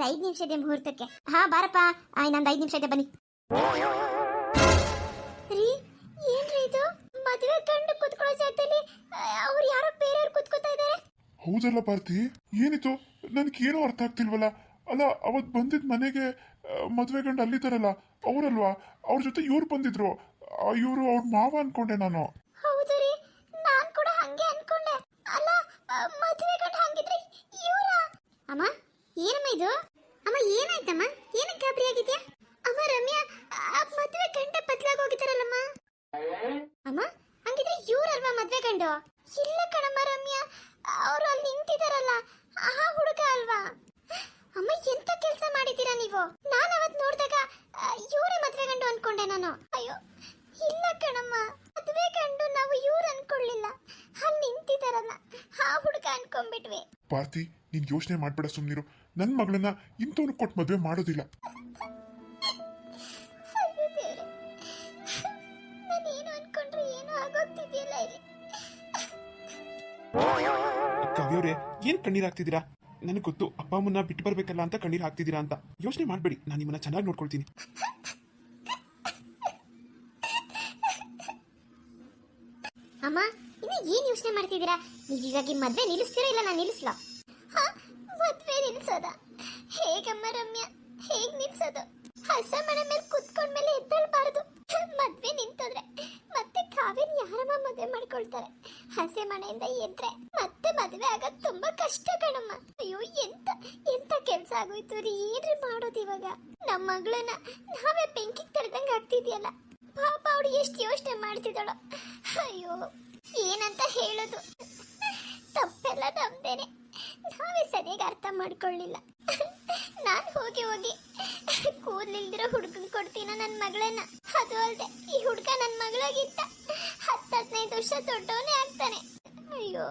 ಒಂದ್ ಐದ್ ನಿಮಿಷ ಇದೆ ಮುಹೂರ್ತಕ್ಕೆ. ಹಾ ಬಾರಪ್ಪ. ಇನ್ನೊಂದು ಐದು ಐದ್ ನಿಮಿಷ ಇದೆ ಬನ್ನಿ. ರೀ ಏನ್ರಿ ಇದು? ಮದುವೆ ಕಂಡು ಕುತ್ಕೊಳ್ಳೋ ಜಾಗದಲ್ಲಿ ಅವ್ರು ಯಾರೋ ಬೇರೆಯವ್ರು ಕುತ್ಕೋತಾ ಇದ್ದಾರೆ ಹೌದಲ್ಲ ಭಾರತಿ ಏನಿತ್ತು ನನಗೇನೂ ಅರ್ಥ ಆಗ್ತಿಲ್ವಲ್ಲ? ಅಲ್ಲ ಅವತ್ ಬಂದಿದ್ ಮನೆಗೆ ಮದುವೆ ಗಂಡ ಅಲ್ಲಿದ್ದಾರಲ್ಲ ಅವರಲ್ವಾ? ಅವ್ರ ಜೊತೆ ಇವ್ರು ಬಂದಿದ್ರು. ಇವರು ಅವ್ರ ಮಾವ ಅನ್ಕೊಂಡೆ ನಾನು. ಹೌದು ರೀ ನಾನ್ ಕೂಡ ಹಂಗೆ ಅನ್ಕೊಂಡೆ. ಅಲ್ಲ ಮದುವೆ ಗಂಡ ಹಂಗಿದ್ರೆ ಇವರ? ಅಮ್ಮ ಏನಮ್ಮ ಇದು? ಏನಾಯ್ತಮ್ಮ? ಏನಕ್ಕೆ ಗಾಬರಿ ಆಗಿದ್ಯಾ ಅಮ್ಮ, ರಮ್ಯಾ ಮದ್ವೆ ಗಂಡ ಬದಲಾಗಿ ಹೋಗಿದಾರಲ್ಲಮ್ಮ ಅಮ್ಮ, ಹಂಗಿದ್ರೆ ಇವ್ರಲ್ವಾ ಮದ್ವೆ ಗಂಡು? ಇಲ್ಲ ಕಣಮ್ಮ ರಮ್ಯಾ, ಅವ್ರು ಅಲ್ಲಿ ನಿಂತಿದಾರಲ್ಲ ಆ ಹುಡುಗ ಅಲ್ವಾ? ಅಮ್ಮ, ಎಂತ ಕೆಲಸ ಮಾಡಿದ್ದೀರಾ ನೀವು? ನಾನು ಅವತ್ ನೋಡಿದಾಗ ಇವರೇ ಮದ್ವೆ ಗಂಡು ಅನ್ಕೊಂಡೆ ನಾನು. ಅಯ್ಯೋ, ಇಲ್ಲ ಕಣಮ್ಮ, ಮದ್ವೆ ಗಂಡು ನಾವು ಇವ್ರು ಅನ್ಕೊಳ್ಳಿಲ್ಲ ಅಲ್ಲಿ ನಿಂತಿದಾರಲ್ಲ ಆ ಹುಡುಗ ಅನ್ಕೊಂಡ್ಬಿಟ್ವಿ. ಭಾರತಿ ನೀನ್ ಯೋಚನೆ ಮಾಡ್ಬೇಡ ಸುಮ್ಮನಿರು ನನ್ನ ಮಗಳನ್ನ ಇಂಥವ್ನು ಕೊಟ್ಟು ಮದುವೆ ಮಾಡೋದಿಲ್ಲ. ಕವಿಯವ್ರೆ ಏನೋ ಕಣ್ಣೀರ್ ಹಾಕ್ತಿದ್ದೀರಾ? ನನಗೆ ಗೊತ್ತು ಅಪ್ಪ ಅಮ್ಮನ್ನ ಬಿಟ್ಟು ಬರ್ಬೇಕಲ್ಲ ಅಂತ ಕಣ್ಣೀರ್ ಹಾಕ್ತಿದ್ದೀರಾ ಅಂತ. ಯೋಚನೆ ಮಾಡ್ಬೇಡಿ ನಾನು ನಿಮ್ಮನ್ನ ಚೆನ್ನಾಗಿ ನೋಡ್ಕೊಳ್ತೀನಿ. ಅಮ್ಮ ಇನ್ನು ಏನ್ ಯೋಚನೆ ಮಾಡ್ತಿದ್ದೀರಾ? ನೀವು ಇವಾಗ ಈ ಮದ್ವೆ ನಿಲ್ಲಿಸ್ತೀರಾ ಇಲ್ಲ ನಾನು ನಿಲ್ಲಿಸ್ಲಾ? ಮದ್ವೆ ನಿಲ್ಸೋದ. ಹೇಗಮ್ಮ ರಮ್ಯಾ ಹೇಗ್ ನಿಲ್ಸೋದು? ಹಸ ಮನೆ ಮೇಲೆ ಕುತ್ಕೊಂಡ್ಮೇಲೆ ಎದ್ದೇಳ್ಬಾರ್ದು. ಮದ್ವೆ ನಿಂತೋದ್ರೆ ಮತ್ತೆ ಕಾವೇರಿ ಯಾರಮ್ಮ ಮದ್ವೆ ಮಾಡ್ಕೊಳ್ತಾರೆ? ಹಸೆ ಮನೆಯಿಂದ ಎದ್ರೆ ಮತ್ತೆ ಮದ್ವೆ ಆಗೋದ್ ತುಂಬಾ ಕಷ್ಟ ಕಣಮ್ಮ. ಅಯ್ಯೋ, ಎಂತ ಎಂತ ಕೆಲ್ಸ ಆಗೋಯ್ತು ರೀ? ಏನ್ರಿ ಮಾಡೋದು ಇವಾಗ? ನಮ್ಮ ಮಗಳನ್ನ ನಾವೇ ಬೆಂಕಿ ತಳ್ದಂಗ್ ಆಗ್ತಿದ್ಯಲ್ಲ ಪಾಪ ಅವಳು ಎಷ್ಟು ಯೋಚನೆ ಮಾಡ್ತಿದ್ದಾಳೋ. ಅಯ್ಯೋ, ಏನಂತ ಹೇಳೋದು? ಸರಿಯಾಗಿ ಅರ್ಥ ಮಾಡ್ಕೊಳ್ಳಿಲ್ಲ. ನಾನು ಹೋಗಿ ಹೋಗಿ ಕೂದ್ಲಿಲ್ದಿರೋ ಹುಡುಗನ್ ಕೊಡ್ತೀನ ನನ್ನ ಮಗಳನ್ನ? ಅದು ಅಲ್ದೆ, ಈ ಹುಡುಗ ನನ್ನ ಮಗಳಾಗಿದ್ದ. ಹತ್ತು ಹದಿನೈದು ವರ್ಷ ದೊಡ್ಡವನೇ ಆಗ್ತಾನೆ. ಅಯ್ಯೋ,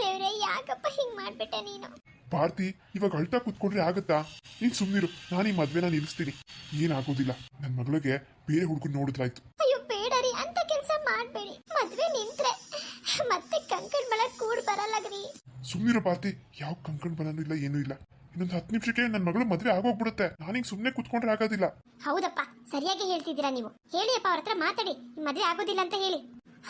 ದೇವ್ರೆ, ಯಾಕಪ್ಪ ಹಿಂಗ್ ಮಾಡ್ಬಿಟ್ಟೆ ನೀನು? ಭಾರತಿ, ಇವಾಗ ಅಳ್ತಾ ಕುತ್ಕೊಂಡ್ರೆ ಆಗತ್ತಾ? ನೀನ್ ಸುಮ್ನಿರು, ನಾನು ಈ ಮದ್ವೆನ ನಿಲ್ಲಿಸ್ತೀನಿ. ಏನಾಗೋದಿಲ್ಲ. ನನ್ನ ಮಗಳಿಗೆ ಬೇರೆ ಹುಡುಗನ್ ನೋಡಿದ್ರಾಯ್ತು. ಬರಲ್ಲಗ್ರಿ ಪಾರ್ತಿ. ಯಾವ ಕಂಕಣ್ ಬಲನೂ ಇಲ್ಲ, ಏನೂ ಇಲ್ಲ. ಇನ್ನೊಂದು ಹತ್ತು ನಿಮಿಷಕ್ಕೆ ನನ್ನ ಮಗಳು ಮದುವೆ ಆಗೋಗ್ಬಿಡುತ್ತೆ. ನಾನೀಗ ಸುಮ್ಮನೆ ಕುತ್ಕೊಂಡ್ರೆ ಆಗೋದಿಲ್ಲ. ಹೌದಪ್ಪ, ಸರಿಯಾಗಿ ಹೇಳ್ತಿದ್ದೀರಾ ನೀವು. ಹೇಳಿ ಅಪ್ಪ ಅವ್ರ ಹತ್ರ ಮಾತಾಡಿ ಮದುವೆ ಆಗೋದಿಲ್ಲ ಅಂತ ಹೇಳಿ.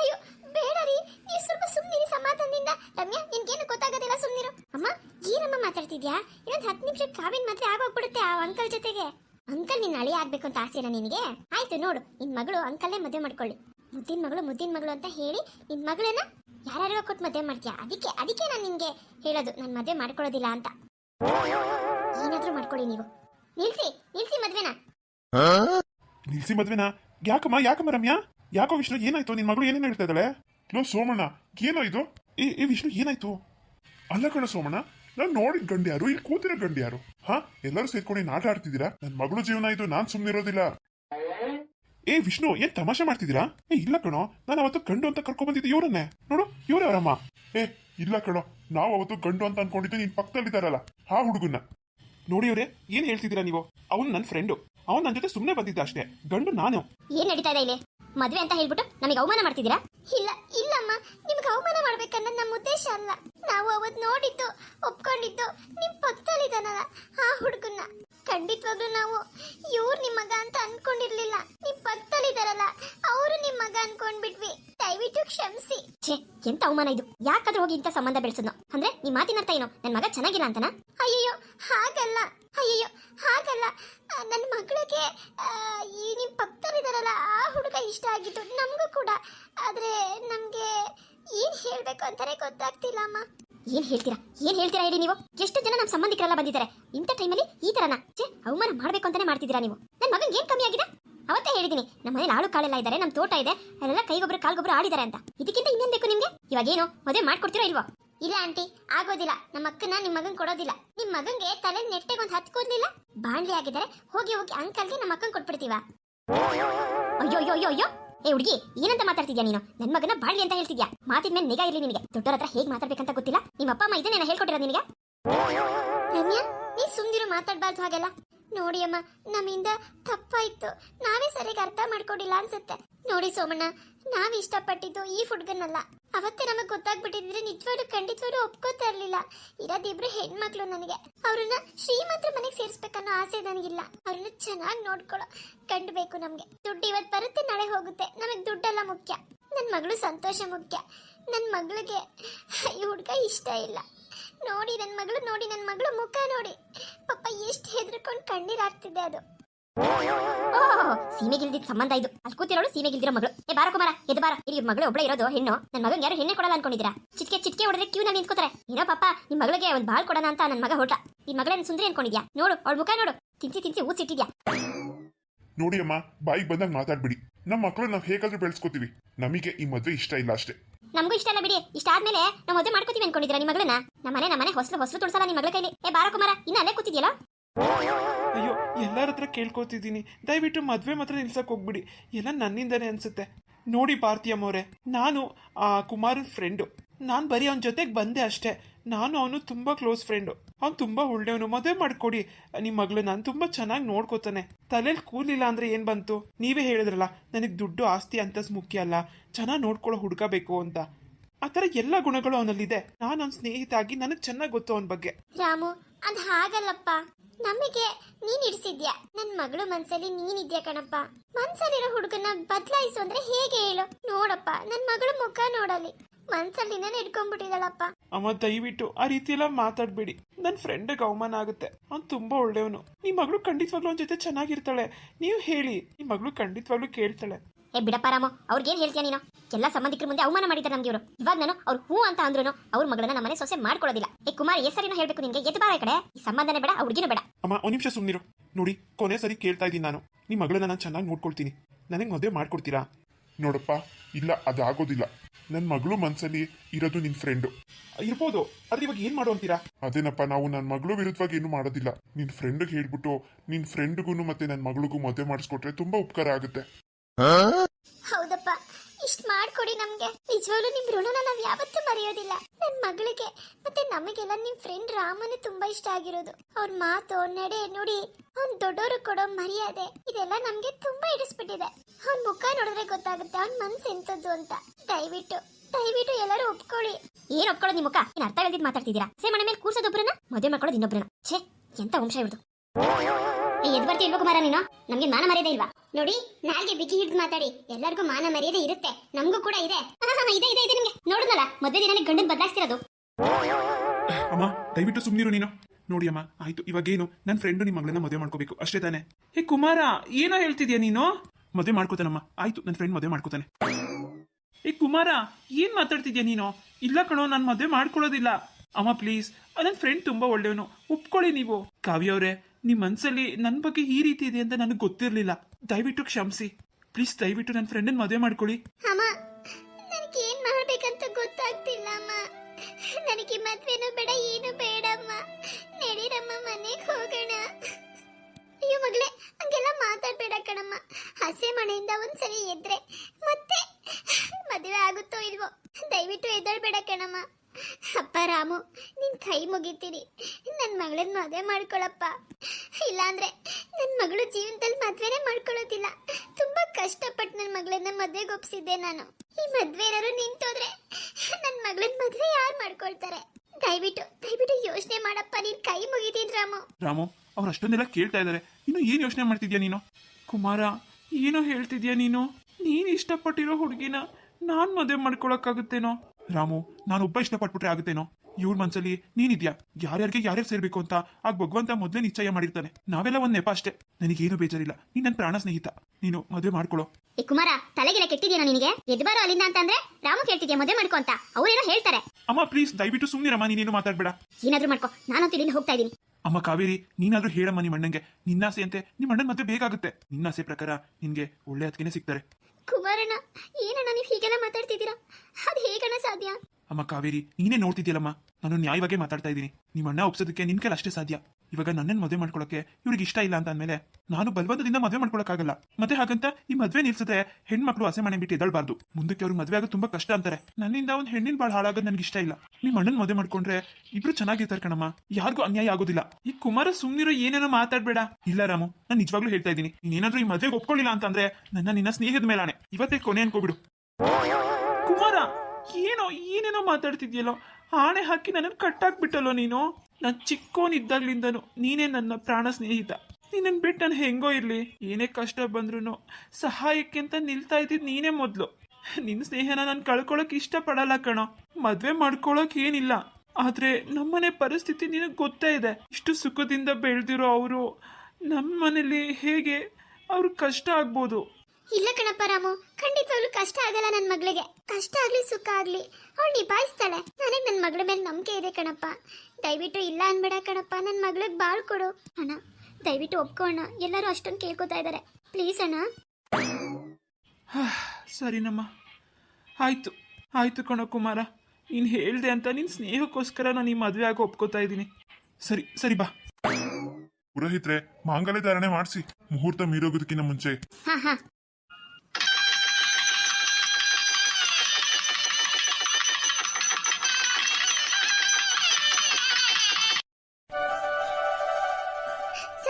ಅಯ್ಯೋ, ಬೇಡ ರೀ. ನೀವು ಸ್ವಲ್ಪ ಸುಮ್ಮನಿರಿ ಸಮಾಧಾನದಿಂದ. ರಮ್ಯಾ, ನಿನ್ಗೇನು ಗೊತ್ತಾಗೋದಿಲ್ಲ ಸುಮ್ಮನಿರು ಅಮ್ಮ, ಏನಮ್ಮ ಮಾತಾಡ್ತಿದ್ಯಾ? ಇನ್ನೊಂದು ಹತ್ತು ನಿಮಿಷ ಕಾವಿನ ಮದುವೆ ಆಗೋಗ್ಬಿಡುತ್ತೆ ಆ ಅಂಕಲ್ ಜೊತೆಗೆ. ಅಂಕಲ್ ನಿನ್ನ ಅಳಿ ಆಗ್ಬೇಕು ಅಂತ ಆಸೆನಾ ನಿನಗೆ? ಆಯ್ತು, ನೋಡು. ನಿನ್ ಮಗಳು ಅಂಕಲ್ನೇ ಮದುವೆ ಮಾಡ್ಕೊಳ್ಳಿ. ಮುದ್ದಿನ ಮಗಳು ಮುದ್ದಿನ ಮಗಳು ಅಂತ ಹೇಳಿ ನಿನ್ ಮಗಳನ್ನ ಯಾರ್ಯಾರೋ ಕೊಟ್ಟು ಮದುವೆ ಮಾಡ್ತೀಯಾ? ಅದಕ್ಕೆ ಅದಕ್ಕೆ ನಾನು ನಿಮಗೆ ಹೇಳೋದು. ನಾನು ಮದುವೆ ಮಾಡ್ಕೊಳ್ಳೋದಿಲ್ಲ ಅಂತ. ಏನಾದರೂ ಮಾಡ್ಕೊಳ್ಳಿ ನೀವು. ನಿಲ್ಸಿ ನಿಲ್ಸಿ ಮದುವೆನ. ನಿಲ್ಸಿ ಮದ್ವೆನಾ? ಯಾಕಮ್ಮ ಯಾಕಮ್ಮ ರಮ್ಯಾ? ಯಾಕೋ ವಿಷ್ಣು ಏನಾಯ್ತು? ನಿನ್ ಮಗಳು ಏನೇನು ಹೇಳ್ತಾ ಇದ್ದಾಳೆ? ಲೋ ಸೋಮಣ್ಣ ಏನೋ ಇದು? ಏ ಏ ವಿಷ್ಣು ಏನಾಯ್ತು? ಅಲ್ಲ ಕಣ ಸೋಮಣ್ಣ ನಾನ್ ನೋಡಿದ ಗಂಡ ಯಾರು ಇಲ್ಲಿ ಕೂತಿರೋ ಗಂಡ ಯಾರು ಹಾ ಎಲ್ಲರೂ ಸೇರ್ಕೊಂಡು ನಾಟ ಆಟ ಆಡ್ತಿದ್ದೀರಾ? ನನ್ ಮಗಳು ಜೀವನ ಇದು ನಾನ್ ಸುಮ್ನಿರೋದಿಲ್ಲ. ಏ ವಿಷ್ಣು ಏನ್ ತಮಾಷೆ ಮಾಡ್ತಿದ್ದೀರಾ? ಏ ಇಲ್ಲ ಕಣೋ ನಾನು ಅವತ್ತು ಗಂಡು ಅಂತ ಕರ್ಕೊಂಡ್ಬಂದಿದ್ದು ಇವರನ್ನೇ. ನೋಡು ಇವರೇ ಅವರಮ್ಮ. ಏ ಇಲ್ಲ ಕಣೋ ನಾವು ಅವತ್ತು ಗಂಡು ಅಂತ ಅನ್ಕೊಂಡಿದ್ದು ನಿನ್ ಪಕ್ಕದಲ್ಲಿದ್ದಾರಲ್ಲ ಆ ಹುಡುಗನ್ನ. ನೋಡಿ ಅವ್ರೆ ಏನ್ ಹೇಳ್ತಿದ್ದೀರಾ ನೀವು? ಅವನು ನನ್ನ ಫ್ರೆಂಡು ಅವನು ನನ್ನ ಜೊತೆ ಸುಮ್ಮನೆ ಬಂದಿದ್ದ ಅಷ್ಟೇ. ಗಂಡು ನಾನು. ಏನ್ ನಡೀತಾ ಇದೆ ಇಲ್ಲಿ? ಮದ್ವೆ ಅಂತ ಹೇಳ್ಬಿಟ್ಟು ನಮಗೆ ಅವಮಾನ ಮಾಡ್ತಿದ್ದೀರಾ? ಇಲ್ಲ ಇಲ್ಲಮ್ಮ. ನಿಮ್ಗೆ ಅವಮಾನ ಮಾಡ್ಬೇಕನ್ನೋದು ನಮ್ಮ ಉದ್ದೇಶ ಅಲ್ಲ. ನಾವು ಅವತ್ ನೋಡಿದ್ದು ಒಪ್ಕೊಂಡಿದ್ದು ನಿಮ್ ಪಕ್ಕದಲ್ಲಿದ್ದಾನಲ್ಲ ಆ ಹುಡುಗನ್ನ. ಖಂಡಿತವಾಗ್ಲೂ ನಾವು ಇವ್ರು ನಿಮ್ಮ ಮಗ ಅಂತ ಅನ್ಕೊಂಡಿರ್ಲಿಲ್ಲ. ಪಕ್ಕದಲ್ಲಿದ್ದಾರಲ್ಲ ಅವರು ನಿಮ್ ಮಗ ಅನ್ಕೊಂಡ್ಬಿಟ್ವಿ. ದಯವಿಟ್ಟು ಕ್ಷಮಿಸಿ. ಛೇ ಎಂತ ಅವಮಾನ ಇದು? ಯಾಕಾದ್ರೂ ಹೋಗಿ ಇಂಥ ಸಂಬಂಧ ಬೆಳೆಸೋದು ಅಂದ್ರೆ ನಿಮ್ ಮಾತಿನ ಅರ್ಥ ಏನೋ? ನನ್ ಮಗ ಚೆನ್ನಾಗಿಲ್ಲ ಅಂತನ? ಅಯ್ಯಯ್ಯೋ ಹಾಗಲ್ಲ. ಅಯ್ಯಯ್ಯೋ ಹಾಗಲ್ಲ. ನನ್ನ ಮಗಳಿಗೆ ಈ ನಿಮ್ ಪಕ್ತರಿದಾರಲ್ಲ ಆ ಹುಡುಗ ಇಷ್ಟ ಆಗಿದ್ದು ನಮಗೂ ಕೂಡ. ಆದ್ರೆ ನಮ್ಗೆ ಏನ್ ಹೇಳ್ಬೇಕು ಅಂತಾನೆ ಗೊತ್ತಾಗ್ತಿಲ್ಲ ಅಮ್ಮ. ಏನ್ ಹೇಳ್ತೀರಾ? ಏನ್ ಹೇಳ್ತೀರಾ ಹೇಳಿ ನೀವು? ಎಷ್ಟು ಜನ ನಮ್ಮ ಸಂಬಂಧಿಕರೆಲ್ಲ ಬಂದಿದ್ದಾರೆ. ಇಂಥ ಟೈಮಲ್ಲಿ ಈ ತರನ? ಛೇ ಅವಮಾನ ಮಾಡ್ಬೇಕು ಅಂತಾನೆ ಮಾಡ್ತಿದ್ದೀರಾ ನೀವು? ನನ್ನ ಮಗನ್ ಏನ್ ಕಮ್ಮಿ ಆಗಿದೆ? ಅವತ್ತೇ ಹೇಳಿದೀನಿ ನಮ್ಮ ಮನೇಲಿ ಆಳು ಕಾಳೆಲ್ಲ ಇದ್ದಾರೆ ನಮ್ಮ ತೋಟ ಇದೆ ಅಲ್ಲೆಲ್ಲ ಕೈಗೊಬ್ರು ಕಾಲ್ಗೊಬ್ರು ಆಡಿದ್ದಾರೆ ಅಂತ. ಇದಕ್ಕಿಂತ ಇನ್ನೇನ್ ಬೇಕು ನಿಮ್ಗೆ? ಇವಾಗ ಏನು ಮದುವೆ ಮಾಡ್ಕೊಡ್ತೀರಾ ಇಲ್ವೋ? ಇಲ್ಲ ಆಂಟಿ ಆಗೋದಿಲ್ಲ. ನಮ್ಮ ಅಕ್ಕನ ನಿಮ್ ಮಗನ್ ಕೊಡೋದಿಲ್ಲ. ನಿಮ್ ಮಗನ್ಗೆ ತಲೆ ನೆಟ್ಟೆಗೆ ಒಂದ್ ಹತ್ ಕೂದ್ಲಿಲ್ಲ? ಬಾಣ್ಲಿ ಆಗಿದ್ದಾರೆ ಹೋಗಿ ಹೋಗಿ ಅಂಕಲ್ಗೆ ನಮ್ಮ ಅಕ್ಕನ್ ಕೊಟ್ಬಿಡ್ತೀವ? ಅಯ್ಯೋ ಅಯ್ಯೋ ಅಯ್ಯೋ ಅಯ್ಯೋ ಏ ಹುಡುಗಿ ಏನಂತ ಮಾತಾಡ್ತಿದ್ಯಾ ನೀನು? ನನ್ ಮಗನ ಬಾಳ್ಲಿ ಅಂತ ಹೇಳ್ತಿದ್ಯಾ? ಮಾತಿನ ಮೇಲೆ ನಿಗಾ ಇರ್ಲಿ ನಿನಗೆ. ದೊಡ್ಡರ ಹತ್ರ ಹೇಗ್ ಮಾತಾಡ್ಬೇಕಂತ ಗೊತ್ತಿಲ್ಲ? ನಿಮ್ಮ ಅಪ್ಪ ಅಮ್ಮ ಇದನ್ನೇನ ಹೇಳ್ಕೊಟ್ಟಿರೋದು ನಿನಗೆ? ರಮ್ಯಾ ನೀ ಸುಮ್ದಿರು ಮಾತಾಡ್ಬಾರ್ದು ಹಾಗೆಲ್ಲ. ನೋಡಿ ಅಮ್ಮ, ನಮ್ಮಿಂದ ತಪ್ಪಾಯ್ತು. ನಾವೇ ಸರಿಯಾಗಿ ಅರ್ಥ ಮಾಡ್ಕೊಂಡಿಲ್ಲ ಅನ್ಸುತ್ತೆ. ನೋಡಿ ಸೋಮಣ್ಣ, ನಾವ್ ಇಷ್ಟಪಟ್ಟಿದ್ದು ಈ ಹುಡ್ಗನಲ್ಲ. ಅವತ್ತೇ ನಮಗ್ ಗೊತ್ತಾಗ್ಬಿಟ್ಟಿದ್ರೆ ನಿಜವಾಗ್ಲೂ ಖಂಡಿತವಾಗ್ಲೂ ಒಪ್ಕೋತಾ ಇರ್ಲಿಲ್ಲ. ಇರೋದಿಬ್ರು ಹೆಣ್ಮಕ್ಳು ನನಗೆ. ಅವ್ರನ್ನ ಶ್ರೀಮಂತ್ರ ಮನೆಗೆ ಸೇರಿಸ್ಬೇಕನ್ನೋ ಆಸೆ ನನಗಿಲ್ಲ. ಅವ್ರನ್ನ ಚೆನ್ನಾಗಿ ನೋಡ್ಕೊಳ್ಳೋ ಕಂಡ್ಬೇಕು ಬೇಕು ನಮ್ಗೆ. ದುಡ್ಡು ಇವತ್ ಬರುತ್ತೆ, ನಾಳೆ ಹೋಗುತ್ತೆ. ನಮಗ್ ದುಡ್ಡೆಲ್ಲ ಮುಖ್ಯ. ನನ್ ಮಗಳು ಸಂತೋಷ ಮುಖ್ಯ. ನನ್ ಮಗಳಿಗೆ ಈ ಹುಡ್ಗ ಇಷ್ಟ ಇಲ್ಲ. ನೋಡಿ ನನ್ ಮಗಳು ನೋಡಿ ನನ್ ಮಗಳು ಮುಖ ನೋಡಿ. ಪಾಪ ಎಷ್ಟು ಹೆದರ್ಕೊಂಡು ಕಣ್ಣೀರಾಗ್ತಿದೆ ಅದು. ಸೀಮೆಗಿಲ್ದಿದ್ ಸಂಬಂಧ ಇದು. ಅಲ್ಲಿ ಕೂತಿರೋಳು ಸೀಮೆಗಿಲ್ದಿರೋ ಮಗಳು. ಏ ಬಾರ ಕುಮಾರ ಎದ್ ಬಾರ. ಇಲ್ಲಿ ಮಗಳು ಒಬ್ಳೆ ಇರೋದು ಹೆಣ್ಣು. ನನ್ನ ಮಗನ್ ಯಾರು ಹೆಣ್ಣೆ ಕೊಡಲ್ಲ ಅನ್ಕೊಂಡಿದ್ದೀರಾ? ಚಿಟ್ಕೆ ಚಿಟ್ಕೆ ಹೊಡೆದ್ರೆ ಕ್ಯೂ ನಲ್ಲಿ ನಿಂತ್ಕೋತಾರೆ. ಏನೋ ಪಾಪ ನಿಮ್ ಮಗಳಿಗೆ ಒಂದ್ ಬಾಳ್ ಕೊಡೋಣ ಅಂತ ನನ್ನ ಮಗ ಹೊಟ್ಟ ಈ ಮಗಳನ್ನ ಸುಂದರಿ ಅನ್ಕೊಂಡಿದ್ಯಾ? ನೋಡು ಅವಳ ಮುಖ ನೋಡು. ತಿನ್ಸಿ ತಿನ್ಸಿ ಊದ್ಸಿಟ್ಟಿದ್ಯಾ ನೋಡಿ ಅಮ್ಮ ಬಾಯಿಗೆ ಬಂದಾಗ ಮಾತಾಡ್ಬಿಡಿ. ನಮ್ಮ ಮಕ್ಕಳು ನಾವು ಹೇಗಾದ್ರೂ ಬೆಳೆಸ್ಕೋತೀವಿ. ನಮಗೆ ಈ ಮದುವೆ ಇಷ್ಟ ಇಲ್ಲ ಅಷ್ಟೇ. ನಮಗೂ ಇಷ್ಟ ಅಲ್ಲ ಬಿಡಿ. ಇಷ್ಟ ಆದ್ಮೇಲೆ ನಾವು ಮದುವೆ ಮಾಡ್ಕೋತೀವಿ ಅನ್ಕೊಂಡಿದ್ದೀರಾ ನಿಮ್ಮ ಮಗಳನ್ನ? ನಮ್ಮನೆ ನಮ್ಮನೆ ಹೊಸಲು ಹೊಸಲು ತುಳ್ಸಲ್ಲ ನಿಮ್ಮ ಮಗಳ ಕೈಲಿ. ಏ ಬಾರ ಕುಮಾರ ಇನ್ನ ಅಲ್ಲೇ ಕೂತಿದ್ಯಲ್ಲ? ಅಯ್ಯೋ, ಎಲ್ಲರ ಹತ್ರ ಕೇಳ್ಕೊತಿದ್ದೀನಿ. ದಯವಿಟ್ಟು ಮದ್ವೆ ಮಾತ್ರ ನಿಲ್ಸಕ್ ಹೋಗ್ಬಿಡಿ. ಎಲ್ಲ ನನ್ನಿಂದನೇ ಅನ್ಸುತ್ತೆ. ನೋಡಿ ಭಾರತೀಯಮ್ಮವ್ರೆ ನಾನು ಆ ಕುಮಾರನ್ ಫ್ರೆಂಡು ನಾನು ಬರೀ ಅವನ ಜೊತೆಗೆ ಬಂದೆ ಅಷ್ಟೇ. ನಾನು ಅವನು ತುಂಬ ಕ್ಲೋಸ್ ಫ್ರೆಂಡು. ಅವ್ನು ತುಂಬ ಒಳ್ಳೆಯವನು ಮದುವೆ ಮಾಡ್ಕೊಡಿ. ನಿಮ್ಮ ಮಗಳು ನಾನು ತುಂಬ ಚೆನ್ನಾಗಿ ನೋಡ್ಕೋತಾನೆ. ತಲೆಯಲ್ಲಿ ಕೂಲಿಲ್ಲ ಅಂದರೆ ಏನು ಬಂತು? ನೀವೇ ಹೇಳಿದ್ರಲ್ಲ, ನನಗೆ ದುಡ್ಡು ಆಸ್ತಿ ಅಂತಸ್ ಮುಖ್ಯ ಅಲ್ಲ. ಚೆನ್ನಾಗಿ ನೋಡ್ಕೊಳ್ಳೋ ಹುಡುಗ ಬೇಕು ಅಂತ. ಆ ಥರ ಎಲ್ಲ ಗುಣಗಳು ಅವನಲ್ಲಿದೆ. ನಾನು ಅವ್ನ ಸ್ನೇಹಿತ ಆಗಿ ನನಗೆ ಚೆನ್ನಾಗಿ ಗೊತ್ತು ಅವನ ಬಗ್ಗೆ. ರಾಮು ಅದ್ ಹಾಗಲ್ಲಪ್ಪ. ನಮಗೆ ನೀನ್ ಇಡ್ಸಿದ್ಯಾ? ನನ್ ಮಗಳು ಮನ್ಸಲ್ಲಿ ನೀನಿದ್ಯಾ ಕಣಪ್ಪ. ಮನ್ಸಲ್ಲಿರೋ ಹುಡುಗನ ಬದಲಾಯಿಸು ಅಂದ್ರೆ ಹೇಗೆ ಹೇಳು? ನೋಡಪ್ಪ, ನನ್ ಮಗಳು ಮುಖ ನೋಡಲಿ. ಮನ್ಸಲ್ಲಿ ನಾನು ಇಟ್ಕೊಂಡ್ಬಿಟ್ಟಿದಳಪ್ಪ ಅಮ್ಮ, ದಯವಿಟ್ಟು ಆ ರೀತಿ ಎಲ್ಲ ಮಾತಾಡ್ಬೇಡಿ ನನ್ನ ಫ್ರೆಂಡ್ಗೆ ಅವಮಾನ ಆಗುತ್ತೆ. ಅವ್ನು ತುಂಬಾ ಒಳ್ಳೆಯವನು. ನಿಮ್ಮ ಮಗಳು ಖಂಡಿತವಾಗ್ಲೂ ಅವನ ಜೊತೆ ಚೆನ್ನಾಗಿರ್ತಾಳೆ. ನೀವು ಹೇಳಿ ನಿಮ್ಮ ಮಗಳು ಖಂಡಿತವಾಗ್ಲೂ ಕೇಳ್ತಾಳೆ. ಏ ಬಿಡಪ್ಪ ರಾಮು ಅವ್ರಿಗೇನ್ ಹೇಳ್ತೀಯ ನೀನು? ಎಲ್ಲ ಸಂಬಂಧಿಕರ ಮುಂದೆ ಅವಮಾನ ಮಾಡಿದ್ದಾರೆ ನಮ್ಗೆ ಇವರು. ಇವಾಗ ನಾನು ಅವ್ರು ಹೂ ಅಂತ ಅಂದ್ರು ಅವ್ರ ಮಗಳನ್ನ ನಮ್ಮನೆ ಸೊಸೆ ಮಾಡ್ಕೊಳ್ಳೋದಿಲ್ಲ. ಏ ಕುಮಾರ್ ಹೆಸರಿನ ಹೇಳ್ಬೇಕು ನಿಮಗೆ ಎದ್ದು ಬಾರ ಈ ಕಡೆ ಈ ಸಂಬಂಧನೇ ಬೇಡ ಹುಡುಗಿನೂ ಬೇಡ. ಅಮ್ಮ ಒಂದು ನಿಮಿಷ ಸುಮ್ಮನಿರು ನೋಡಿ ಕೊನೆ ಸರಿ ಕೇಳ್ತಾ ಇದ್ದೀನಿ ನಾನು. ನಿಮ್ಮ ಮಗಳನ್ನ ನಾನು ಚೆನ್ನಾಗಿ ನೋಡ್ಕೊಳ್ತೀನಿ. ನನಗೆ ಮದುವೆ ಮಾಡ್ಕೊಡ್ತೀರಾ? ನೋಡಪ್ಪ ಇಲ್ಲ ಅದಾಗೋದಿಲ್ಲ. ನನ್ನ ಮಗಳು ಮನ್ಸಲ್ಲಿ ಇರೋದು ನಿನ್ ಫ್ರೆಂಡು ಇರ್ಬೋದು. ಆದ್ರೆ ಇವಾಗ ಏನು ಮಾಡು ಅಂತೀರಾ? ಅದೇನಪ್ಪ ನಾವು ನನ್ನ ಮಗಳು ವಿರುದ್ಧವಾಗಿ ಏನು ಮಾಡೋದಿಲ್ಲ. ನಿನ್ ಫ್ರೆಂಡ್ಗೆ ಹೇಳ್ಬಿಟ್ಟು ನಿನ್ ಫ್ರೆಂಡ್ಗೂ ಮತ್ತೆ ನನ್ನ ಮಗಳಿಗೂ ಮದುವೆ ಮಾಡಿಸ್ಕೊಟ್ರೆ ತುಂಬಾ ಉಪಕಾರ ಆಗುತ್ತೆ. ಹೌದಪ್ಪ ಇಷ್ಟ ಮಾಡ್ಕೊಡಿ ನಮ್ಗೆ. ನಿಜವಾಗ್ಲೂ ನಿಮ್ ಋಣನ ನಾವ್ ಯಾವತ್ತೂ ಮರೆಯೋದಿಲ್ಲ. ನನ್ ಮಗಳಿಗೆ ಮತ್ತೆ ನಮಗೆಲ್ಲ ನಿಮ್ ಫ್ರೆಂಡ್ ರಾಮನೇ ತುಂಬಾ ಇಷ್ಟ ಆಗಿರೋದು. ಅವ್ರ ಮಾತು ನಡೆ ನುಡಿ ಅವ್ನ್ ದೊಡ್ಡವರು ಕೊಡೋ ಮರ್ಯಾದೆ ಇದೆಲ್ಲ ನಮ್ಗೆ ತುಂಬಾ ಇಡಿಸ್ಬಿಟ್ಟಿದೆ ಅವ್ನ್ ಮುಖ ನೋಡಿದ್ರೆ ಗೊತ್ತಾಗುತ್ತೆ ಅವ್ನ್ ಮನ್ಸ್ ಎಂತದ್ದು ಅಂತ. ದಯವಿಟ್ಟು ದಯವಿಟ್ಟು ಎಲ್ಲರೂ ಒಪ್ಕೊಳ್ಳಿ. ಏನ್ ಒಪ್ಕೊಳ್ಳೋದು ನಿಮ್ ಮುಖ? ಏನ್ ಅರ್ಥ ಹೇಳ್ದಿದ್ ಮಾತಾಡ್ತಿದ್ದೀರಾ? ಸೇ ಮನೆ ಮೇಲೆ ಕೂರ್ಸೋದೊಬ್ರನ್ನ ಮದುವೆ ಮಾಡ್ಕೊಳ್ಳೋದು ಇನ್ನೊಬ್ರನ್ನ. ಛೇ ಎಂತ ವಂಶ ಇವ್ರದು? ಎದ್ ಬರ್ತಿ ಇಲ್ವಾ ಕುಮಾರ ನೀನು? ನಮ್ಗೆ ಮಾನ ಮರ್ಯಾದೆ ಇಲ್ವಾ? ನೋಡಿ, ನಾಲ್ಗೆ ಬಿಗಿ ಹಿಡಿದು ಮಾತಾಡಿ. ಎಲ್ಲರಿಗೂ ಮಾನ ಮರ್ಯಾದೆ ಇರುತ್ತೆ. ನಮಗೂ ಕೂಡ ಇದೆ. ಇದೆ ಇದೆ ಇದೆ ನಿಮ್ಗೆ. ನೋಡಿದ್ನಲ್ಲ ಮದ್ವೆ ದಿನ ಗಂಡನ್ ಬದಲಾಯಿಸ್ತಿರೋದು. ಅಮ್ಮ, ದಯವಿಟ್ಟು ಸುಮ್ಮನಿರು ನೀನು. ನೋಡಿ ಅಮ್ಮ, ಆಯ್ತು, ಇವಾಗೇನು? ನನ್ನ ಫ್ರೆಂಡು ನಿಮ್ಮ ಮಗಳನ್ನ ಮದುವೆ ಮಾಡ್ಕೋಬೇಕು. ಅಷ್ಟೇ ತಾನೆ. ಹೇ, ಕುಮಾರ, ಏನೋ ಹೇಳ್ತಿದ್ಯಾ ನೀನು? ಮದುವೆ ಮಾಡ್ಕೋತಾನಮ್ಮ. ಆಯ್ತು ನನ್ನ ಫ್ರೆಂಡ್ ಮದುವೆ ಮಾಡ್ಕೋತಾನೆ. ಏ ಕುಮಾರ, ಏನ್ ಮಾತಾಡ್ತಿದ್ಯಾ ನೀನು? ಇಲ್ಲ ಕಣೋ, ನಾನು ಮದುವೆ ಮಾಡ್ಕೊಳ್ಳೋದಿಲ್ಲ. ಅಮ್ಮ ಪ್ಲೀಸ್ ನನ್ನ ಫ್ರೆಂಡ್ ತುಂಬಾ ಒಳ್ಳೆಯವನು. ಒಪ್ಕೊಳ್ಳಿ ನೀವು. ಕಾವ್ಯ ಅವರೇ ನಿಮ್ಮ ಮನಸ್ಸಲ್ಲಿ ನನ್ನ ಬಗ್ಗೆ ಈ ರೀತಿ ಇದೆ ಅಂತ ನನಗೆ ಗೊತ್ತಿರಲಿಲ್ಲ. ದಯವಿಟ್ಟು ಕ್ಷಮಿಸಿ. ಪ್ಲೀಸ್ ದಯವಿಟ್ಟು ನನ್ನ ಫ್ರೆಂಡನ್ನ ಮದುವೆ ಮಾಡ್ಕೊಳ್ಳಿ. ಅಮ್ಮ ನನಗೆ ಏನ್ ಮಾಡ್ಬೇಕಂತ ಗೊತ್ತಾಗ್ತಿಲ್ಲ ಅಮ್ಮ. ನನಗೆ ಮದ್ವೆನೂ ಬೇಡ, ಏನು ಬೇಡಮ್ಮ ನಡೀರಮ್ಮ, ಮನೆಗೆ ಹೋಗೋಣ. ಅಯ್ಯೋ ಮಗಳೇ, ಹಂಗೆಲ್ಲ ಮಾತಾಡಬೇಡ ಕಣಮ್ಮ. ಹಸೆ ಮನೆಯಿಂದ ಒಂದ್ಸರಿ ಎದ್ರೆ ಮತ್ತೆ ಮದುವೆ ಆಗುತ್ತೋ ಇಲ್ವೋ? ದಯವಿಟ್ಟು ಎದ್ದೇಳ್ಬೇಡ ಕಣಮ್ಮ. ಅಪ್ಪ ರಾಮು, ನಿನ್ ಕೈ ಮುಗಿತೀನಿ. ನನ್ನ ಮಗಳನ್ನ ಮದುವೆ ಮಾಡ್ಕೊಳಪ್ಪ. ಇಲ್ಲಾಂದ್ರೆ ನನ್ನ ಮಗಳು ಜೀವನದಲ್ಲಿ ಮದ್ವೆನೇ ಮಾಡ್ಕೊಳ್ಳೋದಿಲ್ಲ ತುಂಬಾ ಕಷ್ಟಪಟ್ಟು ನನ್ನ ಮಗಳನ್ನ ಮದ್ವೆಗೆ ಒಪ್ಸಿದ್ದೆ ನಾನು. ಈ ಮದ್ವೆ ಏನಾದ್ರು ನಿಂತೋದ್ರೆ ನನ್ನ ಮಗಳನ್ನ ಮದ್ವೆ ಯಾರು ಮಾಡ್ಕೊಳ್ತಾರೆ? ದಯವಿಟ್ಟು ದಯವಿಟ್ಟು ಯೋಚನೆ ಮಾಡಪ್ಪ, ನೀನ್ ಕೈ ಮುಗಿತೀನಿ ರಾಮು. ರಾಮು, ಅವ್ರು ಅಷ್ಟೊಂದೆಲ್ಲ ಕೇಳ್ತಾ ಇದ್ದಾರೆ ಇನ್ನು ಏನು ಯೋಚನೆ ಮಾಡ್ತಿದ್ಯಾ ನೀನು? ಕುಮಾರ, ಏನೋ ಹೇಳ್ತಿದ್ಯಾ ನೀನು? ನೀನು ಇಷ್ಟಪಟ್ಟಿರೋ ಹುಡುಗಿನ ನಾನು ಮದುವೆ ಮಾಡ್ಕೊಳಕ್ಕಾಗುತ್ತೇನೋ? ರಾಮು ಒಬ್ಬ ಇಷ್ಟಪಟ್ಬಿಟ್ರೆ ಆಗುತ್ತೇನೋ? ಇವ್ರ ಮನ್ಸಲ್ಲಿ ನೀನಿದ್ಯಾ? ಯಾರ್ಯಾರಿಗೆ ಯಾರ್ಯಾರು ಸೇರ್ಬೇಕು ಅಂತ ಆ ಭಗವಂತ ಮೊದಲೇ ನಿಶ್ಚಯ ಮಾಡಿರ್ತಾನೆ. ನಾವೆಲ್ಲ ಒಂದ್ ನೆಪ ಅಷ್ಟೇ. ನನಗೇನು ಬೇಜಾರಿಲ್ಲ. ನೀನ್ ನನ್ನ ಪ್ರಾಣ ಸ್ನೇಹಿತ. ನೀನು ಮದುವೆ ಮಾಡ್ಕೊಳ್ಳೋ ಏ ಕುಮಾರ ತಲೆಗೆಲ್ಲ ಕೆಟ್ಟಿದೀನ ನಿನಗೆ? ಎದ್ದು ಬಾರೋ ಅಲ್ಲಿಂದ ಅಂತಂದ್ರೆ ರಾಮು ಕೇಳ್ತಿದ್ಯಾ ಮದುವೆ ಮಾಡ್ಕೊ ಅಂತ? ಅವ್ರೇನೋ ಹೇಳ್ತಾರೆ. ಅಮ್ಮ ಪ್ಲೀಸ್ ದಯವಿಟ್ಟು ಸುಮ್ಮನಿರಮ್ಮ ನೀನೇನು ಮಾತಾಡ್ಬೇಡ. ಏನಾದ್ರೂ ಮಾಡ್ಕೊ. ನಾನಂತೂ ಇಲ್ಲಿಂದ ಹೋಗ್ತಾ ಇದ್ದೀನಿ. ಅಮ್ಮ ಕಾವೇರಿ ನೀನಾದ್ರೂ ಹೇಳಮ್ಮ ನಿಮ್ಮ ಅಣ್ಣಂಗೆ. ನಿನ್ನಾಸೆ ಅಂತೆ ನಿಮ್ಮ ಅಣ್ಣನ ಮತ್ತೆ ಬೇಕಾಗುತ್ತೆ ನಿನ್ನಾಸೆ ಪ್ರಕಾರ ನಿನ್ಗೆ ಒಳ್ಳೆ ಅದಕ್ಕೆ ಸಿಗ್ತಾರೆ. ಕುಮಾರಣ್ಣ ಏನಣ್ಣ ನೀವು ಹೀಗೆಲ್ಲ ಮಾತಾಡ್ತಿದ್ದೀರಾ? ಅದು ಹೇಗಣ್ಣ ಸಾಧ್ಯ? ಅಮ್ಮ ಕಾವೇರಿ, ನೀನೇ ನೋಡ್ತಿದ್ದೀಯಲ್ಲಮ್ಮ ನಾನು ನ್ಯಾಯವಾಗಿ ಮಾತಾಡ್ತಾ ಇದ್ದೀನಿ. ನಿಮ್ಮ ಅಣ್ಣ ಒಪ್ಸೋದಕ್ಕೆ ನಿನ್ ಕೈಲಿ ಅಷ್ಟೇ ಸಾಧ್ಯ. ಇವಾಗ ನನ್ನನ್ನು ಮದುವೆ ಮಾಡ್ಕೊಳ್ಳೋಕೆ ಇವ್ರಿಗೆ ಇಷ್ಟ ಇಲ್ಲ ಅಂತ ಅಂದ್ಮೇಲೆ ನಾನು ಬಲವಂತದಿಂದ ಮದುವೆ ಮಾಡ್ಕೊಳಕ್ಕಾಗಲ್ಲ. ಮತ್ತೆ ಹಾಗಂತ ಈ ಮದುವೆ ನಿಲ್ಸದೆ ಹೆಣ್ಮಕ್ಳು ಅಸೆ ಮನೆ ಬಿಟ್ಟು ಎದಳ್ಬಾರ್ದು ಮುಂದಕ್ಕೆ ಅವ್ರಿಗೆ ಮದುವೆ ಆಗೋದು ತುಂಬಾ ಕಷ್ಟ ಅಂತಾರೆ. ನನ್ನಿಂದ ಒಂದು ಹೆಣ್ಣಿನ ಬಾಳ ಹಾಳಾಗೋದು ನನಗೆ ಇಷ್ಟ ಇಲ್ಲ. ನಿಮ್ಮ ಅಣ್ಣನ ಮದುವೆ ಮಾಡ್ಕೊಂಡ್ರೆ ಇಬ್ರು ಚೆನ್ನಾಗಿರ್ತಾರೆ ಕಣಮ್ಮ. ಯಾರಿಗೂ ಅನ್ಯಾಯ ಆಗೋದಿಲ್ಲ. ಈ ಕುಮಾರ ಸುಮ್ನಿರೋ ಏನೇನೋ ಮಾತಾಡ್ಬೇಡ. ಇಲ್ಲ ರಾಮು, ನಾನು ನಿಜವಾಗ್ಲೂ ಹೇಳ್ತಾ ಇದ್ದೀನಿ. ನೀನೇನಾದ್ರೂ ಈ ಮದುವೆಗೆ ಒಪ್ಕೊಳ್ಳಿಲ್ಲ ಅಂತಂದ್ರೆ ನನ್ನ ನಿನ್ನ ಸ್ನೇಹದ ಮೇಲಾನೆ ಇವತ್ತೇ ಕೊನೆ ಅನ್ಕೋಬಿಡು. ಕುಮಾರ! ಏನೋ ಏನೇನೋ ಮಾತಾಡ್ತಿದ್ಯಲ್ಲೋ? ಆಣೆ ಹಾಕಿ ನನ್ನನ್ನು ಕಟ್ಟಾಕ್ಬಿಟ್ಟಲ್ಲೋ ನೀನು? ನಾನು ಚಿಕ್ಕೋನಿದ್ದಾಗ್ಲಿಂದನು ನೀನೇ ನನ್ನ ಪ್ರಾಣ ಸ್ನೇಹಿತ. ನಿನ್ನನ್ನು ಬಿಟ್ಟು ನಾನು ಹೆಂಗೋ ಇರಲಿ. ಏನೇ ಕಷ್ಟ ಬಂದ್ರೂ ಸಹಾಯಕ್ಕೆ ಅಂತ ನಿಲ್ತಾ ಇದ್ದಿದ್ದು ನೀನೇ ಮೊದಲು. ನಿನ್ನ ಸ್ನೇಹನ ನಾನು ಕಳ್ಕೊಳ್ಳೋಕೆ ಇಷ್ಟಪಡಲ್ಲ ಕಣೋ. ಮದುವೆ ಮಾಡ್ಕೊಳ್ಳೋಕೆ ಏನಿಲ್ಲ. ಆದರೆ ನಮ್ಮನೆ ಪರಿಸ್ಥಿತಿ ನಿನಗೆ ಗೊತ್ತೇ ಇದೆ. ಇಷ್ಟು ಸುಖದಿಂದ ಬೆಳೆದಿರೋ ಅವರು ನಮ್ಮ ಮನೇಲಿ ಹೇಗೆ ಅವ್ರಿಗೆ ಕಷ್ಟ ಆಗ್ಬೋದು. ಇಲ್ಲ ಕಣಪ್ಪ ರಾಮು ಖಂಡಿತವಾಗ್ಲೂ ಕಷ್ಟ ಆಗಲ್ಲ ನನ್ನ ಮಗಳಿಗೆ. ಕಷ್ಟ ಆಗ್ಲಿ ಸುಖ ಆಗ್ಲಿ. ಅವಳು ನಿಭಾಯಿಸ್ತಾಳೆ. ನನಗೆ ನನ್ನ ಮಗಳ ಮೇಲೆ ನಂಬಿಕೆ ಇದೆ ಕಣಪ್ಪ. ದಯವಿಟ್ಟು ಇಲ್ಲ ಅನ್ಬೇಡ ಕಣಪ್ಪ ನನ್ನ ಮಗಳಿಗೆ ಬಾಳ್ ಕೊಡು. ಅಣ್ಣ ದಯವಿಟ್ಟು ಒಪ್ಕೋಣ ಎಲ್ಲರೂ ಅಷ್ಟೊಂದು ಕೇಳ್ಕೊತಾ ಇದ್ದಾರೆ ಪ್ಲೀಸ್ ಅಣ್ಣ. ಸರಿನಮ್ಮ. ಆಯ್ತು. ಆಯ್ತು ಕಣ ಕುಮಾರ. ನೀನು ಹೇಳ್ದೆ ಅಂತ ನಿನ್ನ ಸ್ನೇಹಕ್ಕೋಸ್ಕರ ನಾನು ಈ ಮದುವೆ ಆಗಿ ಒಪ್ಕೋತಾ ಇದ್ದೀನಿ. ಸರಿ ಸರಿ ಬಾ. ಪುರೋಹಿತ್ರೆ ಮಾಂಗಲ್ಯ ಧಾರಣೆ ಮಾಡಿಸಿ. ಮುಹೂರ್ತ ಮೀರೋಗೋದಕ್ಕಿಂತ ಮುಂಚೆ. ಹಾ ಹಾ.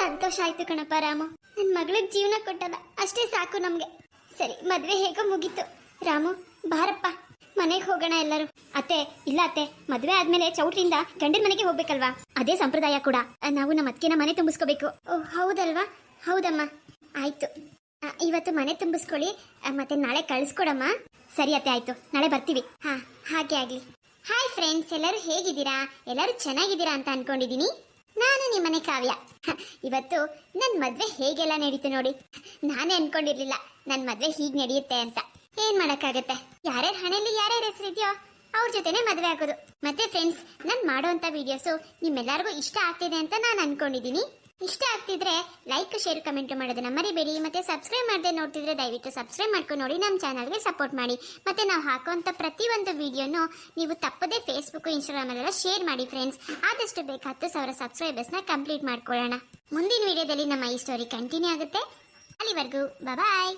ಸಂತೋಷ ಆಯ್ತು ಕಣಪ್ಪ ರಾಮು. ನನ್ನ ಮಗಳಿಗೆ ಜೀವನ ಕೊಟ್ಟದ. ಅಷ್ಟೇ ಸಾಕು ನಮ್ಗೆ. ಸರಿ, ಮದ್ವೆ ಹೇಗೋ ಮುಗೀತು. ರಾಮು, ಬಾರಪ್ಪ. ಮನೆಗೆ ಹೋಗೋಣ ಎಲ್ಲರೂ. ಅತ್ತೆ, ಇಲ್ಲ ಅತ್ತೆ, ಮದ್ವೆ ಆದ್ಮೇಲೆ ಚೌಟ್ರಿಂದ ಗಂಡನ ಮನೆಗೆ ಹೋಗ್ಬೇಕಲ್ವಾ? ಅದೇ ಸಂಪ್ರದಾಯ ಕೂಡ. ನಾವು ನಮ್ಮ ಅತ್ತಿಗೆನ ಮನೆ ತುಂಬಿಸ್ಕೋಬೇಕು. ಓ, ಹೌದಲ್ವಾ? ಹೌದಮ್ಮ. ಆಯ್ತು. ಇವತ್ತು ಮನೆ ತುಂಬಿಸ್ಕೊಳ್ಳಿ. ಮತ್ತೆ ನಾಳೆ ಕಳಿಸ್ಕೊಡಮ್ಮ. ಸರಿ ಅತ್ತೆ, ಆಯ್ತು. ನಾಳೆ ಬರ್ತೀವಿ. ಹಾ, ಹಾಗೆ ಆಗ್ಲಿ. ಹಾಯ್ ಫ್ರೆಂಡ್ಸ್, ಎಲ್ಲರೂ ಹೇಗಿದ್ದೀರಾ? ಎಲ್ಲರೂ ಚೆನ್ನಾಗಿದ್ದೀರಾ ಅಂತ ಅನ್ಕೊಂಡಿದೀನಿ ನಾನು ನಿಮ್ಮನೆ ಕಾವ್ಯ. ಇವತ್ತು ನನ್ನ ಮದ್ವೆ ಹೇಗೆಲ್ಲ ನಡೀತು ನೋಡಿ. ನಾನೇ ಅನ್ಕೊಂಡಿರ್ಲಿಲ್ಲ ನನ್ನ ಮದ್ವೆ ಹೀಗೆ ನಡೆಯುತ್ತೆ ಅಂತ. ಏನ್ ಮಾಡಕ್ಕಾಗತ್ತೆ? ಯಾರ್ಯಾರ ಹಣೆಯಲ್ಲಿ ಯಾರ್ಯಾರ ಹೆಸರಿದ್ಯೋ ಅವ್ರ ಜೊತೆನೆ ಮದ್ವೆ ಆಗೋದು. ಮತ್ತೆ ಫ್ರೆಂಡ್ಸ್ ನಾನು ಮಾಡೋಂಥ ವಿಡಿಯೋಸು ನಿಮ್ಮೆಲ್ಲರಿಗೂ ಇಷ್ಟ ಆಗ್ತಿದೆ ಅಂತ ನಾನು ಅನ್ಕೊಂಡಿದ್ದೀನಿ. ಇಷ್ಟ ಆಗ್ತಿದ್ರೆ ಲೈಕ್ ಶೇರ್ ಕಮೆಂಟ್ ಮಾಡೋದನ್ನ ಮರಿಬೇಡಿ. ಮತ್ತೆ ಸಬ್ಸ್ಕ್ರೈಬ್ ಮಾಡದೆ ನೋಡ್ತಿದ್ರೆ ದಯವಿಟ್ಟು ಸಬ್ಸ್ಕ್ರೈಬ್ ಮಾಡ್ಕೊಂಡು ನೋಡಿ ನಮ್ಮ ಚಾನಲ್ಗೆ ಸಪೋರ್ಟ್ ಮಾಡಿ. ಮತ್ತೆ ನಾವು ಹಾಕುವಂಥ ಪ್ರತಿಯೊಂದು ವಿಡಿಯೋನು ನೀವು ತಪ್ಪದೇ ಫೇಸ್ಬುಕ್ ಇನ್ಸ್ಟಾಗ್ರಾಮಲ್ಲೆಲ್ಲ ಶೇರ್ ಮಾಡಿ ಫ್ರೆಂಡ್ಸ್ ಆದಷ್ಟು ಬೇಕು ಹತ್ತು ಸಾವಿರ ಸಬ್ಸ್ಕ್ರೈಬರ್ಸ್ನ ಕಂಪ್ಲೀಟ್ ಮಾಡ್ಕೊಳ್ಳೋಣ. ಮುಂದಿನ ವಿಡಿಯೋದಲ್ಲಿ ನಮ್ಮ ಈ ಸ್ಟೋರಿ ಕಂಟಿನ್ಯೂ ಆಗುತ್ತೆ. ಅಲ್ಲಿವರೆಗೂ ಬಾಯ್